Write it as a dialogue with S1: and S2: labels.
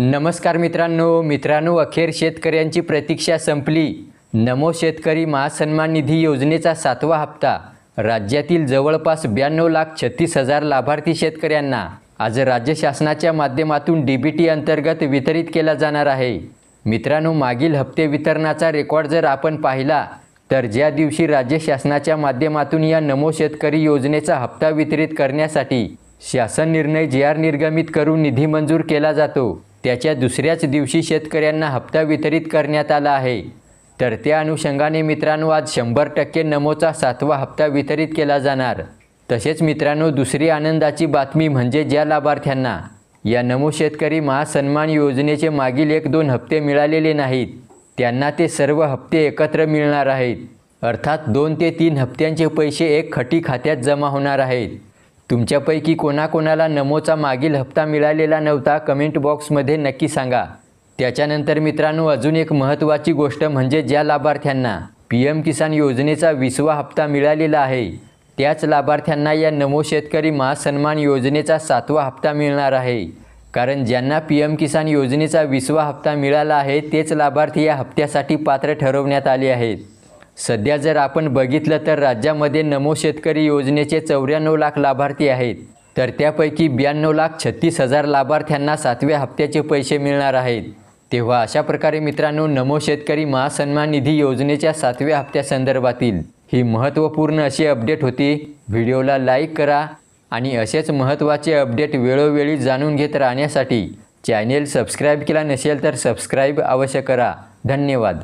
S1: नमस्कार मित्रांनो मित्रांनो अखेर शेतकऱ्यांची प्रतीक्षा संपली. नमो शेतकरी महासन्मान निधी योजनेचा सातवा हप्ता. राज्यातील जवळपास ब्याण्णव लाख छत्तीस हजार लाभार्थी शेतकऱ्यांना आज राज्य शासनाच्या माध्यमातून डी बी टी अंतर्गत वितरित केला जाणार आहे. मित्रांनो मागील हप्ते वितरणाचा रेकॉर्ड जर आपण पाहिला तर ज्या दिवशी राज्य शासनाच्या माध्यमातून या नमो शेतकरी योजनेचा हप्ता वितरित करण्यासाठी शासन निर्णय जे आर निर्गमित करून निधी मंजूर केला जातो त्याच्या दुसऱ्याच दिवशी शेतकऱ्यांना हप्ता वितरित करण्यात आला आहे. तर त्या अनुषंगाने मित्रांनो आज शंभर टक्के नमोचा सातवा हप्ता वितरित केला जाणार. तसेच मित्रांनो दुसरी आनंदाची बातमी म्हणजे ज्या लाभार्थ्यांना या नमो शेतकरी महासन्मान योजनेचे मागील एक दोन हप्ते मिळालेले नाहीत त्यांना ते सर्व हप्ते एकत्र मिळणार आहेत. अर्थात दोन ते तीन हप्त्यांचे पैसे एक खटी खात्यात जमा होणार आहेत. तुमच्यापैकी कोणाकोणाला नमोचा मागील हप्ता मिळालेला नव्हता कमेंट बॉक्समध्ये नक्की सांगा. त्याच्यानंतर मित्रांनो अजून एक महत्त्वाची गोष्ट म्हणजे ज्या लाभार्थ्यांना पी एम किसान योजनेचा विसवा हप्ता मिळालेला आहे त्याच लाभार्थ्यांना या नमो शेतकरी महासन्मान योजनेचा सातवा हप्ता मिळणार आहे. कारण ज्यांना पी एम किसान योजनेचा विसवा हप्ता मिळाला आहे तेच लाभार्थी या हप्त्यासाठी पात्र ठरवण्यात आले आहेत. सध्या जर आपण बघितलं तर राज्यामध्ये नमो शेतकरी योजनेचे चौऱ्याण्णव लाख लाभार्थी आहेत. तर त्यापैकी ब्याण्णव लाख छत्तीस हजार लाभार्थ्यांना सातव्या हप्त्याचे पैसे मिळणार आहेत. तेव्हा अशा प्रकारे मित्रांनो नमो शेतकरी महासन्मान निधी योजनेच्या सातव्या हप्त्यासंदर्भातील ही महत्त्वपूर्ण अशी अपडेट होती. व्हिडिओला लाईक करा आणि असेच महत्त्वाचे अपडेट वेळोवेळी जाणून घेत राहण्यासाठी चॅनेल सबस्क्राईब केला नसेल तर सबस्क्राईब अवश्य करा. धन्यवाद.